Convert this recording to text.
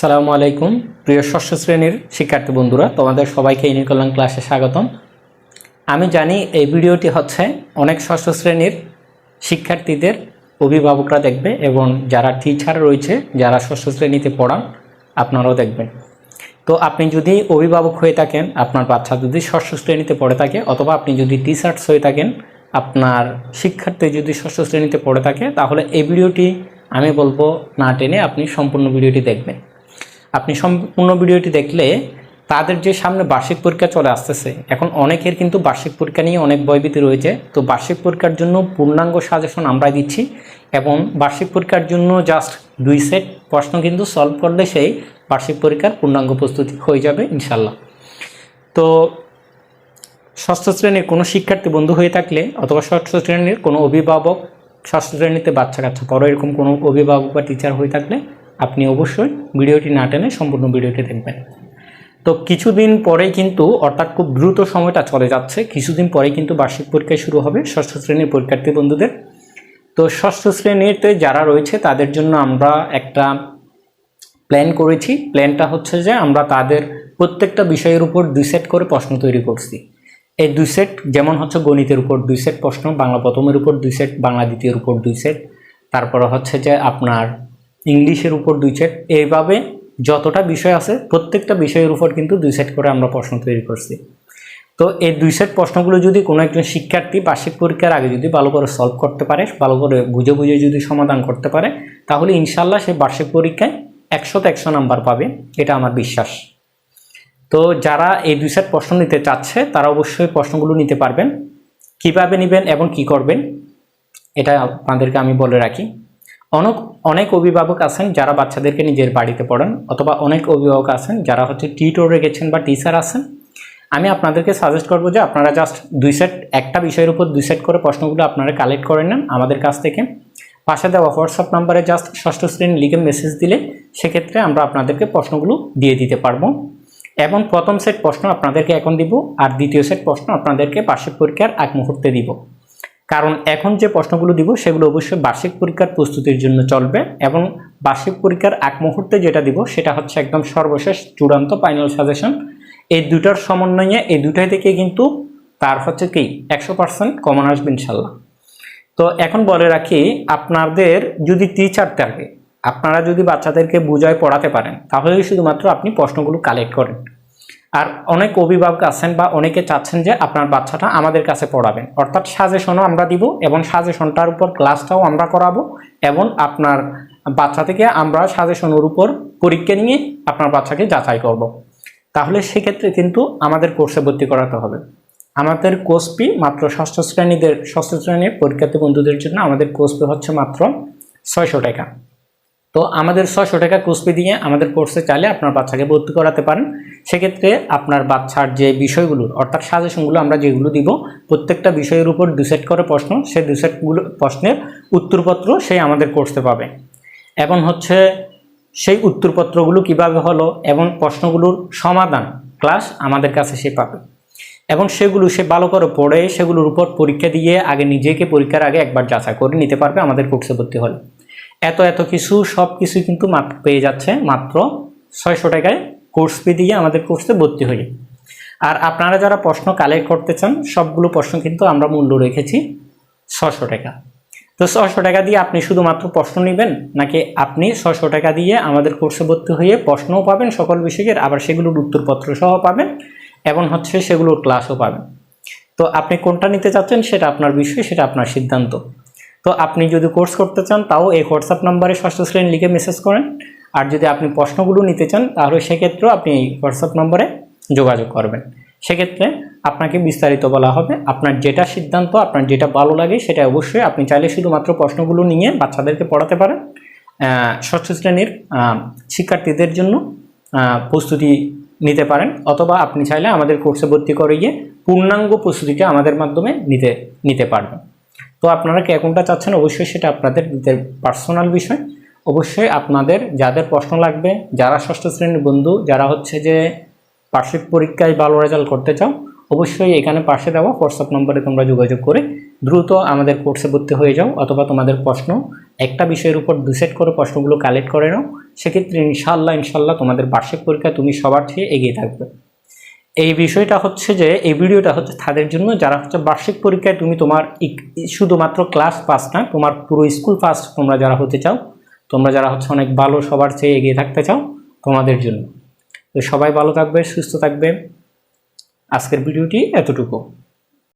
সালামু আলাইকুম। প্রিয় ষষ্ঠ শ্রেণির শিক্ষার্থী বন্ধুরা, তোমাদের সবাইকে ইনিকল্যাণ ক্লাসে স্বাগতম। আমি জানি এই ভিডিওটি হচ্ছে অনেক ষষ্ঠ শ্রেণির শিক্ষার্থীদের অভিভাবকরা দেখবে এবং যারা টিচার রয়েছে, যারা ষষ্ঠ শ্রেণীতে পড়ান, আপনারাও দেখবেন। তো আপনি যদি অভিভাবক হয়ে থাকেন, আপনার বাচ্চা যদি ষষ্ঠ শ্রেণীতে পড়ে থাকে অথবা আপনি যদি টিচার্স হয়ে থাকেন, আপনার শিক্ষার্থী যদি ষষ্ঠ শ্রেণীতে পড়ে থাকে, তাহলে এই ভিডিওটি আমি বলব না টেনে আপনি সম্পূর্ণ ভিডিওটি দেখবেন। আপনি সম্পূর্ণ ভিডিওটি দেখলে তাদের যে সামনে বার্ষিক পরীক্ষা চলে আসতেছে, এখন অনেকের কিন্তু বার্ষিক পরীক্ষা নিয়ে অনেক ভয়ভীতি রয়েছে। তো বার্ষিক পরীক্ষার জন্য পূর্ণাঙ্গ সাজেশন আমরা দিচ্ছি এবং বার্ষিক পরীক্ষার জন্য জাস্ট দুই সেট প্রশ্ন কিন্তু সলভ করলে সেই বার্ষিক পরীক্ষার পূর্ণাঙ্গ প্রস্তুতি হয়ে যাবে ইনশাল্লাহ তো ষষ্ঠ শ্রেণির কোনো শিক্ষার্থী বন্ধু হয়ে থাকলে অথবা ষষ্ঠ শ্রেণির কোনো অভিভাবক ষষ্ঠ শ্রেণীতে বাচ্চা কাচ্চা পড়ো, এরকম কোনো অভিভাবক বা টিচার হয়ে থাকলে আপনি অবশ্যই ভিডিওটি না টেনে সম্পূর্ণ ভিডিওটি দেখবেন। তো কিছুদিন পরেই কিন্তু, অর্থাৎ খুব দ্রুত সময়টা চলে যাচ্ছে, কিছুদিন পরেই কিন্তু বার্ষিক পরীক্ষা শুরু হবে ষষ্ঠ শ্রেণির পরীক্ষার্থী বন্ধুদের। তো ষষ্ঠ শ্রেণীতে যারা রয়েছে, তাদের জন্য আমরা একটা প্ল্যান করেছি। প্ল্যানটা হচ্ছে যে, আমরা তাদের প্রত্যেকটা বিষয়ের উপর দুই সেট করে প্রশ্ন তৈরি করছি। এই দুই সেট যেমন হচ্ছে গণিতের উপর দুই সেট প্রশ্ন, বাংলা প্রথমের উপর দুই সেট বাংলা দ্বিতীয়ের উপর দুই সেট তারপরে হচ্ছে যে, আপনার ইংলিশের উপর দুই সেট এইভাবে যতটা বিষয় আছে, প্রত্যেকটা বিষয়ের উপর কিন্তু দুই সেট করে আমরা প্রশ্ন তৈরি করছি। তো এই দুই সেট প্রশ্নগুলো যদি কোনো একজন শিক্ষার্থী বার্ষিক পরীক্ষার আগে যদি ভালো করে সলভ করতে পারে, ভালো করে বুঝে বুঝে যদি সমাধান করতে পারে, তাহলে ইনশাল্লাহ সে বার্ষিক পরীক্ষায় একশোতে একশো নাম্বার পাবে, এটা আমার বিশ্বাস। তো যারা এই দুই সেট প্রশ্ন নিতে চাচ্ছে, তারা অবশ্যই প্রশ্নগুলো নিতে পারবেন। কীভাবে নেবেন এবং কি করবেন, এটা আপনাদেরকে আমি বলে রাখি। অনেক অনেক অভিভাবক আছেন যারা বাচ্চাদেরকে নিজের বাড়িতে পড়ান অথবা অনেক অভিভাবক আছেন যারা হচ্ছে টিটোরে গেছেন বা টিচার আছেন। আমি আপনাদেরকে সাজেস্ট করব যে আপনারা জাস্ট দুই সেট একটা বিষয়ের উপর দুই সেট করে প্রশ্নগুলো আপনারা কালেক্ট করে নেন আমাদের কাছ থেকে। পাশে দেওয়া হোয়াটসঅ্যাপ নাম্বারে জাস্ট ষষ্ঠ শ্রেণি লিখে মেসেজ দিলে সেক্ষেত্রে আমরা আপনাদেরকে প্রশ্নগুলো দিয়ে দিতে পারব। এবং প্রথম সেট প্রশ্ন আপনাদেরকে এখন দিব আর দ্বিতীয় সেট প্রশ্ন আপনাদেরকে বার্ষিক পরীক্ষার এক মুহূর্তে দিব। কারণ এখন যে প্রশ্নগুলো দিব সেগুলো অবশ্যই বার্ষিক পরীক্ষার প্রস্তুতির জন্য চলবে এবং বার্ষিক পরীক্ষার এক মুহূর্তে যেটা দিব সেটা হচ্ছে একদম সর্বশেষ চূড়ান্ত ফাইনাল সাজেশন এই দুটার সমন্বয়ে, এই দুটাই থেকে কিন্তু তার হচ্ছে কি, একশো পার্সেন্ট কমন আসবে ইনশাল্লাহ। তো এখন বলে রাখি, আপনাদের যদি টিচার থাকে, আপনারা যদি বাচ্চাদেরকে বুঝায় পড়াতে পারেন, তাহলেই শুধুমাত্র আপনি প্রশ্নগুলো কালেক্ট করেন। আর অনেক অভিভাবক আছেন বা অনেকে চাচ্ছেন যে আপনার বাচ্চাটা আমাদের কাছে পড়াবেন। অর্থাৎ সাজেশনও আমরা দিব এবং সাজেশনটার উপর ক্লাসটাও আমরা করাবো এবং আপনার বাচ্চা থেকে আমরা সাজেশনের উপর পরীক্ষা নিয়ে আপনার বাচ্চাকে যাচাই করব। তাহলে সেক্ষেত্রে কিন্তু আমাদের কোর্সে ভর্তি করাতে হবে। আমাদের কোর্স ফি মাত্র ষষ্ঠ শ্রেণীদের, ষষ্ঠ শ্রেণির পরীক্ষার্থী বন্ধুদের জন্য আমাদের কোর্স হচ্ছে মাত্র ছয়শো টাকা। তো আমাদের ছশো টাকা কোর্স ফি দিয়ে আমাদের কোর্সে চাইলে আপনার বাচ্চাকে ভর্তি করাতে পারেন। সেক্ষেত্রে আপনার বাচ্চার যে বিষয়গুলো, অর্থাৎ সাজেশনগুলো আমরা যেগুলো দিব, প্রত্যেকটা বিষয়ের উপর দুসেট করে প্রশ্ন, সেই দুসেটগুলো প্রশ্নের উত্তরপত্র সেই আমাদের কোর্সে পাবে। এবং হচ্ছে সেই উত্তরপত্রগুলো কীভাবে হলো এবং প্রশ্নগুলোর সমাধান ক্লাস আমাদের কাছে সে পাবে। এবং সেগুলো সে ভালো করে পড়ে, সেগুলোর উপর পরীক্ষা দিয়ে আগে নিজেকে পরীক্ষার আগে একবার যাচাই করে নিতে পারবে, আমাদের কোর্সে ভর্তি হলে। এত এত কিছু, সব কিছুই কিন্তু পেয়ে যাচ্ছে মাত্র ছয়শো টাকায় কোর্স ফি দিয়ে আমাদের কোর্সে ভর্তি হয়ে আর আপনারা যারা প্রশ্ন কালেক্ট করতে চান, সবগুলো প্রশ্ন কিন্তু আমরা মূল্য রেখেছি ছশো টাকা। তো ছশো টাকা দিয়ে আপনি শুধুমাত্র প্রশ্ন নেবেন, নাকি আপনি ছশো টাকা দিয়ে আমাদের কোর্সে ভর্তি হয়ে প্রশ্নও পাবেন, সকল বিষয়ের, আবার সেগুলোর উত্তরপত্র সহ পাবেন, এবং হচ্ছে সেগুলোর ক্লাসও পাবেন। তো আপনি কোনটা নিতে চাচ্ছেন সেটা আপনার বিষয়, সেটা আপনার সিদ্ধান্ত। তো আপনি যদি কোর্স করতে চান, তাও এই হোয়াটসঅ্যাপ নাম্বারে ষষ্ঠ শ্রেণি লিখে মেসেজ করেন। আর যদি আপনি প্রশ্নগুলো নিতে চান, তাহলে সেক্ষেত্রেও আপনি এই হোয়াটসঅ্যাপ নম্বরে যোগাযোগ করবেন। সেক্ষেত্রে আপনাকে বিস্তারিত বলা হবে, আপনার যেটা সিদ্ধান্ত, আপনার যেটা ভালো লাগে, সেটা অবশ্যই আপনি চাইলে শুধুমাত্র প্রশ্নগুলো নিয়ে বাচ্চাদেরকে পড়াতে পারেন। ষষ্ঠ শ্রেণির শিক্ষার্থীদের জন্য প্রস্তুতি নিতে পারেন। অথবা আপনি চাইলে আমাদের কোর্সে ভর্তি করে গিয়ে পূর্ণাঙ্গ প্রস্তুতিটা আমাদের মাধ্যমে নিতে নিতে পারবেন। তো আপনারা কে কোনটা চাচ্ছেন, অবশ্যই সেটা আপনাদের পার্সোনাল বিষয়। অবশ্যই আপনাদের যাদের প্রশ্ন লাগবে, যারা ষষ্ঠ শ্রেণির বন্ধু, যারা হচ্ছে যে বার্ষিক পরীক্ষায় ভালো রেজাল্ট করতে চাও, অবশ্যই এখানে পাশে দেওয়া হোয়াটসঅ্যাপ নম্বরে তোমরা যোগাযোগ করে দ্রুত আমাদের কোর্সে ভর্তি হয়ে যাও অথবা তোমাদের প্রশ্ন একটা বিষয়ের উপর দু সেট করে প্রশ্নগুলো কালেক্ট করে নাও। সেক্ষেত্রে ইনশাল্লাহ ইনশাল্লাহ তোমাদের বার্ষিক পরীক্ষা তুমি সবার চেয়ে এগিয়ে থাকবে। এই বিষয়টা হচ্ছে যে, এই ভিডিওটা হচ্ছে তাদের জন্য, যারা হচ্ছে বার্ষিক পরীক্ষায় তুমি তোমার শুধুমাত্র ক্লাস পাস না, তোমার পুরো স্কুল পাস তোমরা যারা হতে চাও, তোমরা যারা হচ্ছে অনেক ভালো সবার চেয়ে এগিয়ে থাকতে চাও, তোমাদের জন্য। তো সবাই ভালো থাকবে, সুস্থ থাকবে। আজকের ভিডিওটি এতটুকু।